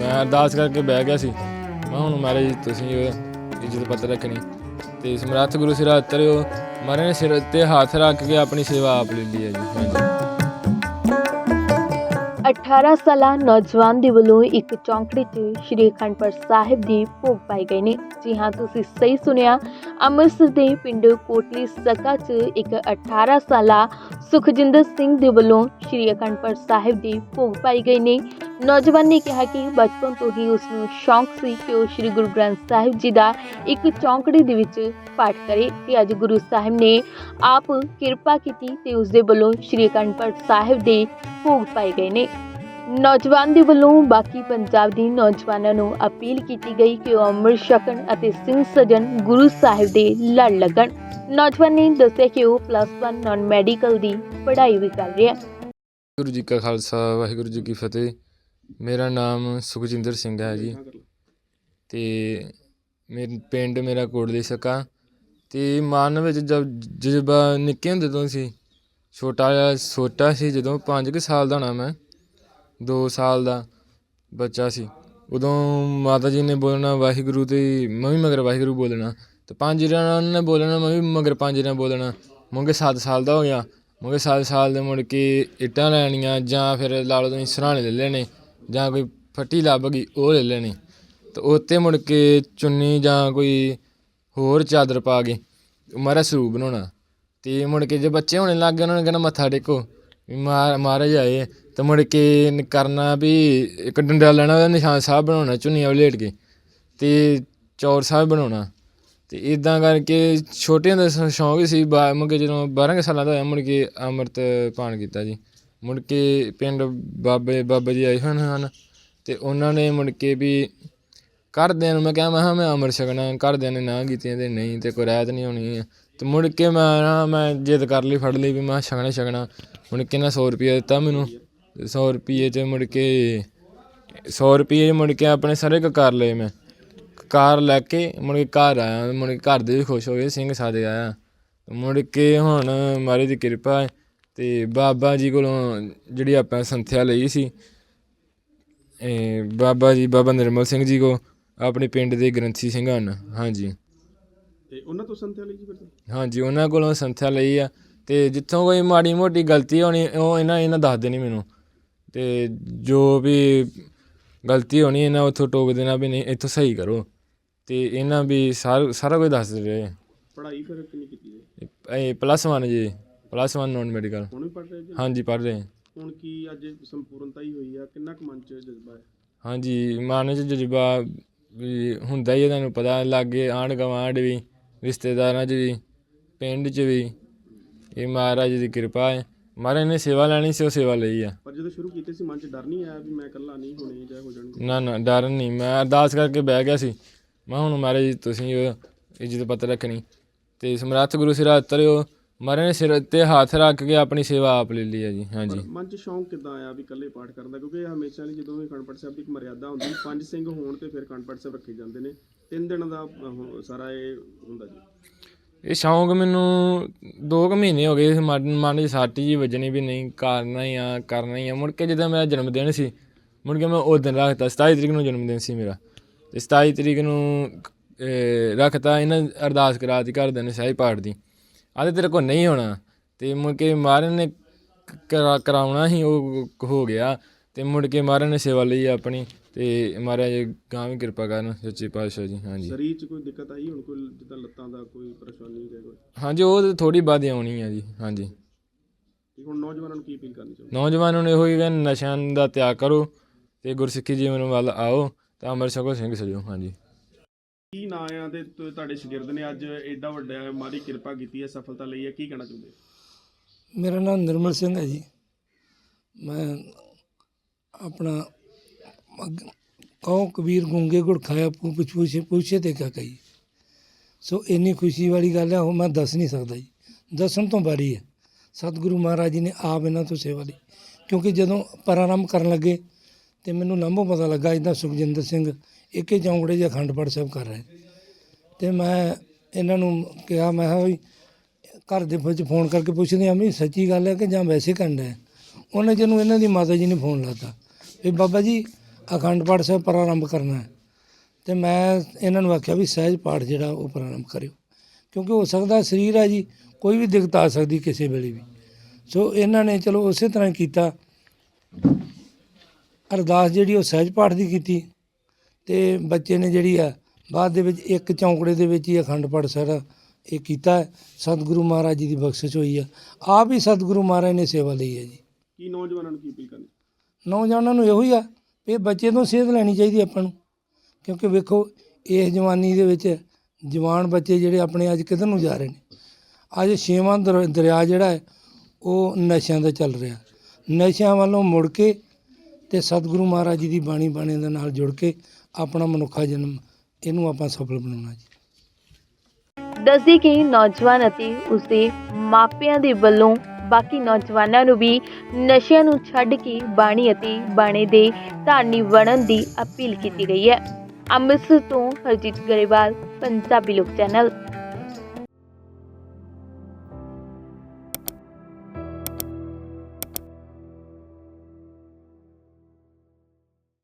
ਮੈਂ ਅਰਦਾਸ ਕਰਕੇ ਬਹਿ ਗਿਆ ਸੀ। ਮੈਂ ਹੁਣ ਮਹਾਰਾਜ ਜੀ ਤੁਸੀਂ ਇੱਜ਼ਤ ਪੱਤ ਰੱਖਣੀ। ਤੇ ਸਮਰੱਥ ਗੁਰੂ ਸਿਰ ਉਤਰਿਓ। ਮਹਾਰਾਜ ਨੇ ਸਿਰ ਤੇ ਹੱਥ ਰੱਖ ਕੇ ਆਪਣੀ ਸੇਵਾ ਆਪ ਲੈ ਲਈ ਹੈ ਜੀ। ਹਾਂਜੀ। 18 ਸਾਲਾ ਨੌਜਵਾਨ ਦੇ ਵੱਲੋਂ ਇੱਕ ਚੌਂਕੜੀ 'ਚ ਸ਼੍ਰੀ ਅਖੰਡਪੁਰ ਸਾਹਿਬ ਦੀ ਭੋਗ ਪਾਈ ਗਈ ਨੇ। ਜੀ ਹਾਂ, ਤੁਸੀਂ ਸਹੀ ਸੁਣਿਆ। ਅੰਮ੍ਰਿਤਸਰ ਦੇ ਪਿੰਡ ਕੋਟਲੀ ਸਕਾ 'ਚ ਇੱਕ 18 ਸਾਲਾ ਸੁਖਜਿੰਦਰ ਸਿੰਘ ਦੇ ਵੱਲੋਂ ਸ਼੍ਰੀ ਅਖੰਡਪੁਰ ਸਾਹਿਬ ਦੀ ਭੋਗ ਪਾਈ ਗਈ ਨੇ। ਨੌਜਵਾਨ ਨੇ ਕਿਹਾ ਕਿ ਬਚਪਨ ਤੋਂ ਹੀ ਉਸ ਨੂੰ ਸ਼ੌਂਕ ਸੀ ਕਿ ਉਹ ਸ਼੍ਰੀ ਗੁਰੂ ਗ੍ਰੰਥ ਸਾਹਿਬ ਜੀ ਦਾ ਇੱਕ ਚੌਂਕੜੀ ਦੇ ਵਿੱਚ ਪਾਠ ਕਰੇ ਤੇ ਅੱਜ ਗੁਰੂ ਸਾਹਿਬ ਨੇ ਆਪ ਕਿਰਪਾ ਕੀਤੀ ਤੇ ਉਸ ਦੇ ਵੱਲੋਂ ਸ਼੍ਰੀ ਅਖੰਡਪੁਰ ਸਾਹਿਬ ਦੇ ਭੋਗ ਪਾਏ ਗਏ ਨੇ। ਨੌਜਵਾਨ ਦੇ ਵੱਲੋਂ ਬਾਕੀ ਪੰਜਾਬ ਦੀ ਨੌਜਵਾਨਾਂ ਨੂੰ ਅਪੀਲ ਕੀਤੀ ਗਈ ਕਿ ਉਹ ਅੰਮ੍ਰਿਤ ਛਕਣ ਅਤੇ ਸਿੰਘ ਸਜਣ ਗੁਰੂ ਸਾਹਿਬ ਦੇ ਲੜ ਲੱਗਣ। ਨੌਜਵਾਨ ਨੇ ਦੱਸਿਆ ਕਿ ਉਹ ਪਲੱਸ 1 ਨਾਨ ਮੈਡੀਕਲ ਦੀ ਪੜ੍ਹਾਈ ਵੀ ਕਰ ਰਿਹਾ। ਹੈ ਗੁਰੂ ਜੀ ਕਾ ਖਾਲਸਾ, ਵਾਹਿਗੁਰੂ ਜੀ ਕੀ ਫਤਿਹ। ਮੇਰਾ ਨਾਮ ਸੁਖਜਿੰਦਰ ਸਿੰਘ ਹੈ ਜੀ। ਤੇ ਮੇਰੇ ਪਿੰਡ ਮੇਰਾ ਕੋਟਲੀ ਸਕਾ ਤੇ ਮਨ ਵਿੱਚ ਜਦ ਜਜ਼ਬਾ ਨਿੱਕੇ ਹੁੰਦੇ ਤੋਂ ਸੀ, ਛੋਟਾ ਜਿਹਾ ਛੋਟਾ ਸੀ ਜਦੋਂ 5 ਕੁ ਸਾਲ ਦਾ ਹੋਣਾ ਮੈਂ 2 ਸਾਲ ਦਾ ਬੱਚਾ ਸੀ। ਉਦੋਂ ਮਾਤਾ ਜੀ ਨੇ ਬੋਲਣਾ, ਵਾਹਿਗੁਰੂ ਤੇ ਮੈਂ ਵੀ ਮਗਰ ਵਾਹਿਗੁਰੂ ਬੋਲਣਾ। ਤੇ ਪੰਜ ਜਣਾਂ ਨੇ ਬੋਲਣਾ, ਮੈਂ ਵੀ ਮਗਰ ਪੰਜ ਜਣਾਂ ਬੋਲਣਾ। ਮੁੰਗੇ 7 ਸਾਲ ਦਾ ਹੋ ਗਿਆ। ਮੁੰਗੇ 7 ਸਾਲ ਦੇ ਮੁੜ ਕੇ ਇੱਟਾਂ ਲੈਣੀਆਂ ਜਾਂ ਫਿਰ ਲਾ ਲਓ ਤੁਸੀਂ ਸਰਾਣੇ ਲੈ ਲੈਣੇ। ਜਾਂ ਕੋਈ ਫੱਟੀ ਲੱਭ ਗਈ, ਉਹ ਲੈ ਲੈਣੀ। ਤੇ ਉੱਤੇ ਮੁੜ ਕੇ ਚੁੰਨੀ ਜਾਂ ਕੋਈ ਹੋਰ ਚਾਦਰ ਪਾ ਕੇ ਮਹਾਰਾਜ ਸਰੂਪ ਬਣਾਉਣਾ। ਤੇ ਮੁੜ ਕੇ ਜੇ ਬੱਚੇ ਹੋਣੇ ਲੱਗ ਗਏ, ਉਹਨਾਂ ਨੇ ਕਹਿਣਾ ਮੱਥਾ ਟੇਕੋ। ਵੀ ਮਾਰ ਮਹਾਰਾਜ ਆਏ। ਤੇ ਮੁੜ ਕੇ ਕਰਨਾ ਵੀ ਇੱਕ ਡੰਡਾ ਲੈਣਾ, ਉਹਦਾ ਨਿਸ਼ਾਨ ਸਾਹਿਬ ਬਣਾਉਣਾ, ਚੁੰਨੀਆਂ ਵਲੇਟ ਕੇ। ਤੇ ਚੌਰ ਸਾਹਿਬ ਬਣਾਉਣਾ। ਤੇ ਇਦਾਂ ਕਰਕੇ ਛੋਟੇ ਹੁੰਦੇ ਸ- ਸ਼ੌਂਕ ਸੀ। ਬਾ, ਮੁੜ ਕੇ ਜਦੋਂ 12 ਕੁ ਸਾਲਾਂ ਦਾ ਹੋਇਆ, ਮੁੜ ਕੇ ਅੰਮ੍ਰਿਤ ਪਾਣ ਕੀਤਾ ਜੀ। ਮੁੜ ਕੇ ਪਿੰਡ ਬਾਬੇ, ਬਾਬਾ ਜੀ ਆਏ ਹੋਏ ਹਨ ਤੇ ਉਹਨਾਂ ਨੇ ਮੁੜ ਕੇ ਵੀ ਘਰਦਿਆਂ ਨੂੰ ਮੈਂ ਕਿਹਾ ਮੈਂ ਕਿਹਾ ਮੈਂ ਅੰਮ੍ਰਿਤ ਛਕਣਾ, ਘਰਦਿਆਂ ਨੇ ਨਾ ਕੀਤੀਆਂ ਤੇ ਨਹੀਂ ਤੇ ਕੋਈ ਰਹਿਤ ਨਹੀਂ ਹੋਣੀ ਹੈ ਤੇ ਮੁੜ ਕੇ ਮੈਂ ਨਾ, ਮੈਂ ਜਿੱਦ ਕਰ ਲਈ, ਫੜ ਲਈ ਵੀ ਮੈਂ ਛਕਣਾ ਛਕਣਾ। ਮੁੜ ਕੇ ਨਾ 100 ਰੁਪਏ ਦਿੱਤਾ ਮੈਨੂੰ। 100 ਰੁਪਏ ਚ ਮੁੜ ਕੇ 100 ਰੁਪਏ ਮੁੜ ਕੇ ਆਪਣੇ ਸਾਰੇ ਕਾਰ ਲਏ ਮੈਂ। ਕਾਰ ਲੈ ਕੇ ਮੁੜ ਕੇ ਘਰ ਆਇਆ, ਮੁੜ ਕੇ ਘਰ ਦੇ ਵੀ ਖੁਸ਼ ਹੋ ਗਏ, ਸਿੰਘ ਸਾਦੇ ਆਇਆ। ਮੁੜ ਕੇ ਹੁਣ ਮਾਰੀ ਦੀ ਕਿਰਪਾ ਹੈ। ਤੇ ਬਾਬਾ ਜੀ ਕੋਲੋਂ ਜਿਹੜੀ ਆਪਾਂ ਸੰਥਿਆ ਲਈ ਸੀ ਇਹ ਬਾਬਾ ਜੀ ਬਾਬਾ ਨਿਰਮਲ ਸਿੰਘ ਜੀ ਕੋ ਆਪਣੇ ਪਿੰਡ ਦੇ ਗ੍ਰੰਥੀ ਸਿੰਘ ਹਨ ਹਾਂਜੀ। ਤੇ ਉਹਨਾਂ ਤੋਂ ਸੰਥਿਆ ਲਈ ਜੀ ਫਿਰ? ਤੁਸੀਂ? ਹਾਂਜੀ ਉਹਨਾਂ ਕੋਲੋਂ ਸੰਥਿਆ ਲਈ ਆ ਤੇ ਜਿੱਥੋਂ ਕੋਈ ਮਾੜੀ ਮੋਟੀ ਗਲਤੀ ਹੋਣੀ ਉਹ ਇਹਨਾਂ ਇਹਨਾਂ ਦੱਸ ਦੇਣੀ ਮੈਨੂੰ। ਤੇ ਜੋ ਵੀ ਗਲਤੀ ਹੋਣੀ ਇਹਨਾਂ ਉੱਥੋਂ ਟੋਕ ਦੇਣਾ ਵੀ ਨਹੀਂ ਇੱਥੋਂ ਸਹੀ ਕਰੋ। ਤੇ ਇਹਨਾਂ ਵੀ ਸਾਰਾ ਸਾਰਾ ਕੁਝ ਦੱਸ ਰਹੇ। ਪੜ੍ਹਾਈ ਫਿਰ ਕਿੰਨੀ ਕੀਤੀ ਹੈ? ਇਹ ਪਲੱਸ 1 ਜੀ। ਪਲੱਸ 1 ਨਾਨ ਮੈਡੀਕਲ ਹੁਣ ਵੀ ਪੜ੍ਹ ਰਹੇ ਜੀ? ਹਾਂਜੀ ਪੜ੍ਹ ਰਹੇ ਹੁਣ ਕੀ ਅੱਜ ਸੰਪੂਰਨਤਾ ਹੀ ਹੋਈ ਆ? ਕਿੰਨਾ ਕੁ ਮਨ ਚ ਜਜ਼ਬਾ ਹੈ? ਹਾਂਜੀ ਮਨ 'ਚ ਜਜ਼ਬਾ ਵੀ ਹੁੰਦਾ ਹੀ ਹੈ ਤੁਹਾਨੂੰ ਪਤਾ ਲਾਗੇ ਆਂਢ ਗੁਆਂਢ ਵੀ ਰਿਸ਼ਤੇਦਾਰਾਂ 'ਚ ਵੀ ਪਿੰਡ 'ਚ ਵੀ। ਇਹ ਮਹਾਰਾਜ ਦੀ ਕਿਰਪਾ ਹੈ। ਮਹਾਰਾਜ ਨੇ ਸੇਵਾ ਲੈਣੀ ਸੀ ਉਹ ਸੇਵਾ ਲਈ ਆ। ਪਰ ਜਦੋਂ ਸ਼ੁਰੂ ਕੀਤੇ ਸੀ ਮਨ ਚ ਡਰ ਨਹੀਂ ਆਇਆ ਵੀ ਮੈਂ ਇਕੱਲਾ ਨਹੀਂ ਹੋਣੇ ਜਾਂ ਹੋ ਜਾਣਗੇ? ਨਾ ਨਾ ਡਰ ਨਹੀਂ। ਮੈਂ ਅਰਦਾਸ ਕਰਕੇ ਬਹਿ ਗਿਆ ਸੀ। ਮੈਂ ਹੁਣ ਮਹਾਰਾਜ ਜੀ ਤੁਸੀਂ ਉਹ ਇੱਜ਼ਤ ਪੱਤ ਰੱਖਣੀ। ਤੇ ਸਮਰੱਥ ਗੁਰੂ ਸਿਰ ਉਤਰਿਓ। ਮਹਾਰਾਜ ਨੇ ਸਿਰ ਤੇ ਹੱਥ ਰੱਖ ਕੇ ਆਪਣੀ ਸੇਵਾ ਆਪ ਲੈ ਲਈ ਹੈ ਜੀ ਹਾਂਜੀ। ਮਨ ਚ ਸ਼ੌਂਕ ਕਿੱਦਾਂ ਆਇਆ ਵੀ ਇਕੱਲੇ ਪਾਠ ਕਰਨ ਦਾ? ਕਿਉਂਕਿ ਹਮੇਸ਼ਾ ਲਈ ਜਦੋਂ ਵੀ ਅਖੰਡ ਸਾਹਿਬ ਦੀ ਇੱਕ ਮਰਿਆਦਾ ਹੁੰਦੀ ਪੰਜ ਸਿੰਘ ਹੋਣ ਤੇ ਫਿਰ ਅਖੰਡ ਸਾਹਿਬ ਰੱਖੇ ਜਾਂਦੇ ਨੇ। ਤਿੰਨ ਦਿਨ ਦਾ ਉਹ ਸਾਰਾ ਇਹ ਹੁੰਦਾ ਜੀ। ਇਹ ਸ਼ੌਂਕ ਮੈਨੂੰ 2 ਕੁ ਮਹੀਨੇ ਹੋ ਗਏ ਸੀ ਮਨ ਮਨ 'ਚ ਸੱਟ ਜੀ ਵੱਜਣੀ ਵੀ ਨਹੀਂ ਕਰਨਾ ਹੀ ਆ ਕਰਨਾ ਹੀ ਆ। ਮੁੜ ਕੇ ਜਦੋਂ ਮੇਰਾ ਜਨਮ ਦਿਨ ਸੀ ਮੁੜ ਕੇ ਮੈਂ ਉਸ ਦਿਨ ਰੱਖਤਾ 27 ਤਰੀਕ ਨੂੰ ਜਨਮ ਦਿਨ ਸੀ ਮੇਰਾ। ਤੇ 27 ਤਰੀਕ ਨੂੰ ਅਹ, ਰੱਖਤਾ ਇਹਨਾਂ ਅਰਦਾਸ ਕਰਾਤੀ ਘਰਦਿਆਂ ਨੇ ਸਹੀ ਪਾਠ ਦੀ। ਆਦੇ ਤੇਰੇ ਕੋਲ ਨਹੀਂ ਹੋਣਾ। ਤੇ ਮੁੜ ਕੇ ਮਹਾਰਾਜ ਨੇ ਕਰਾਉਣਾ ਹੀ ਉਹ ਹੋ ਗਿਆ। ਤੇ ਮੁੜ ਕੇ ਮਹਾਰਾਜ ਨੇ ਸੇਵਾ ਲਈ ਆਪਣੀ। ਤੇ ਮਹਾਰਾਜ ਗਾਂ ਵੀ ਕਿਰਪਾ ਕਰਨ ਸੱਚੇ ਪਾਤਸ਼ਾਹ ਜੀ ਹਾਂਜੀ। ਸਰੀਰ ਚ ਕੋਈ ਦਿੱਕਤ ਆਈ? ਹੁਣ ਕੋਈ ਜਿੱਦਾਂ ਲੱਤਾਂ ਦਾ ਕੋਈ ਪਰੇਸ਼ਾਨੀ ਹੈ ਕੋਈ? ਹਾਂਜੀ ਉਹ ਥੋੜੀ ਬਾਅਦ ਹੀ ਆਉਣੀ ਆ ਜੀ ਹਾਂਜੀ। ਤੇ ਹੁਣ ਨੌਜਵਾਨਾਂ ਨੂੰ ਕੀ ਅਪੀਲ ਕਰਨੀ ਚਾਹੁੰਦੇ? ਨੌਜਵਾਨਾਂ ਨੂੰ ਇਹੋ ਹੀ ਕਹਿੰਦੇ ਨਸ਼ਿਆਂ ਦਾ ਤਿਆਗ ਕਰੋ ਤੇ ਗੁਰਸਿੱਖੀ ਜੀਵਨ ਵੱਲ ਆਓ ਤਾਂ ਅੰਮ੍ਰਿਤ ਛਕੋ ਸਿੰਘ ਸਜੋ ਹਾਂਜੀ। ਕੀ ਨਾਂ ਆ ਤੇ ਤੁ- ਤੁਹਾਡੇ ਸ਼ਾਗਿਰਦ ਨੇ ਅੱਜ ਐਡਾ ਵੱਡਾ ਮਾਰੀ ਕਿਰਪਾ ਕੀਤੀ ਹੈ, ਸਫਲਤਾ ਲਈ ਹੈ, ਕੀ ਕਹਿਣਾ ਚਾਹੁੰਦੇ ਮੇਰਾ ਨਾਮ ਨਿਰਮਲ ਸਿੰਘ ਹੈ ਜੀ। ਮੈਂ ਆਪਣਾ ਅੱਗ- ਕਹੋ ਕਬੀਰ ਗੁੰਗੇ ਗੁੜ ਖਾਇਆ ਪੂ, ਪੁੱਛ, ਪੁੱਛੇ ਪੁੱਛੇ ਤੇ ਕਿਆ ਕਹੀ। ਸੋ ਇੰਨੀ ਖੁਸ਼ੀ ਵਾਲੀ ਗੱਲ ਹੈ, ਉਹ ਮੈਂ ਦੱਸ ਨਹੀਂ ਸਕਦਾ ਜੀ। ਦੱਸਣ ਤੋਂ ਬਾਰੀ ਹੈ। ਸਤਿਗੁਰੂ ਮਹਾਰਾਜ ਜੀ ਨੇ ਆਪ ਇਹਨਾਂ ਤੋਂ ਸੇਵਾ ਲਈ। ਕਿਉਂਕਿ ਜਦੋਂ ਪ੍ਰਾਰੰਭ ਕਰਨ ਲੱਗੇ ਤੇ ਮੈਨੂੰ ਲੰਬੋਂ ਪਤਾ ਲੱਗਾ ਇਦਾਂ ਸੁਖਜਿੰਦਰ ਸਿੰਘ ਇੱਕੇ ਚੌਂਕੜੇ ਜਿਹਾ ਅਖੰਡ ਪਾਠ ਸਾਹਿਬ ਕਰ ਰਹੇ। ਤੇ ਮੈਂ ਇਹਨਾਂ ਨੂੰ ਕਿਹਾ, ਮੈਂ ਕਿਹਾ ਵੀ ਘਰ ਦੇ ਵਿੱਚ ਫੋਨ ਕਰਕੇ ਪੁੱਛਦੇ ਆ ਵੀ ਸੱਚੀ ਗੱਲ ਹੈ ਕਿ ਜਾਂ ਵੈਸੇ ਕਰਨ ਹੈ? ਉਹਨੇ ਜਿਹਨੂੰ ਇਹਨਾਂ ਦੀ ਮਾਤਾ ਜੀ ਨੇ ਫੋਨ ਲਾਤਾ ਵੀ ਬਾਬਾ ਜੀ ਅਖੰਡ ਪਾਠ ਸਾਹਿਬ ਪ੍ਰਾਰੰਭ ਕਰਨਾ ਹੈ। ਤੇ ਮੈਂ ਇਹਨਾਂ ਨੂੰ ਆਖਿਆ ਵੀ ਸਹਿਜ ਪਾਠ ਜਿਹੜਾ ਉਹ ਪ੍ਰਾਰੰਭ ਕਰਿਓ। ਕਿਉਂਕਿ ਹੋ ਸਕਦਾ ਸਰੀਰ ਹੈ ਜੀ, ਕੋਈ ਵੀ ਦਿੱਕਤ ਆ ਸਕਦੀ ਕਿਸੇ ਵੇਲੇ ਵੀ। ਸੋ ਇਹਨਾਂ ਨੇ ਚਲੋ ਉਸੇ ਤਰ੍ਹਾਂ ਹੀ ਕੀਤਾ। ਅਰਦਾਸ ਜਿਹੜੀ ਉਹ ਸਹਿਜ ਪਾਠ ਦੀ ਕੀਤੀ। ਤੇ ਬੱਚੇ ਨੇ ਜਿਹੜੀ ਆ ਬਾਅਦ ਦੇ ਵਿੱਚ ਇੱਕ ਚੌਂਕੜੇ ਦੇ ਵਿੱਚ ਹੀ ਅਖੰਡ ਪਾਠ ਸਾਰਾ ਇਹ ਕੀਤਾ ਹੈ। ਸਤਿਗੁਰੂ ਮਹਾਰਾਜ ਜੀ ਦੀ ਬਖਸ਼ਿਸ਼ ਹੋਈ ਆ। ਆਪ ਹੀ ਸਤਿਗੁਰੂ ਮਹਾਰਾਜ ਨੇ ਸੇਵਾ ਲਈ ਹੈ ਜੀ। ਕੀ ਨੌਜਵਾਨਾਂ ਨੂੰ ਕੀ ਅਪੀਲ ਕਰਨੀ? ਨੌਜਵਾਨਾਂ ਨੂੰ ਇਹੋ ਹੀ ਆ ਵੀ ਇਹ ਬੱਚੇ ਤੋਂ ਸੇਧ ਲੈਣੀ ਚਾਹੀਦੀ ਆਪਾਂ ਨੂੰ। ਕਿਉਂਕਿ ਵੇਖੋ ਇਸ ਜਵਾਨੀ ਦੇ ਵਿੱਚ ਜਵਾਨ ਬੱਚੇ ਜਿਹੜੇ ਆਪਣੇ ਅੱਜ ਕਿੱਧਰ ਨੂੰ ਜਾ ਰਹੇ ਨੇ? ਅੱਜ ਛੇਵਾਂ ਦਰ- ਦਰਿਆ ਜਿਹੜਾ ਹੈ ਉਹ ਨਸ਼ਿਆਂ ਦਾ ਚੱਲ ਰਿਹਾ। ਨਸ਼ਿਆਂ ਵੱਲੋਂ ਮੁੜ ਕੇ ਤੇ ਸਤਿਗੁਰੂ ਮਹਾਰਾਜ ਜੀ ਦੀ ਬਾਣੀ ਬਾਣੀ ਦੇ ਨਾਲ ਜੁੜ ਕੇ ਆਪਣਾ ਮਨੁੱਖਾ ਜਨਮ, ਇਹਨੂੰ ਆਪਾਂ ਸਫਲ ਬਣਾਉਣਾ ਜੀ। ਦੱਸਦੀ ਕਿ ਨੌਜਵਾਨ ਅਤੇ ਉਸਦੇ ਮਾਪਿਆਂ ਦੇ ਵੱਲੋਂ ਬਾਕੀ ਨੌਜਵਾਨਾਂ ਨੂੰ ਵੀ ਨਸ਼ਿਆਂ ਨੂੰ ਛੱਡ ਕੇ ਬਾਣੀ ਅਤੇ ਬਾਣੇ ਦੇ ਧਾਰਨੀ ਬਣਨ ਦੀ ਅਪੀਲ ਕੀਤੀ ਗਈ ਹੈ। ਅੰਮ੍ਰਿਤਸਰ ਤੋਂ ਹਰਜੀਤ ਗਰੇਵਾਲ, ਪੰਜਾਬੀ ਲੋਕ ਚੈਨਲ।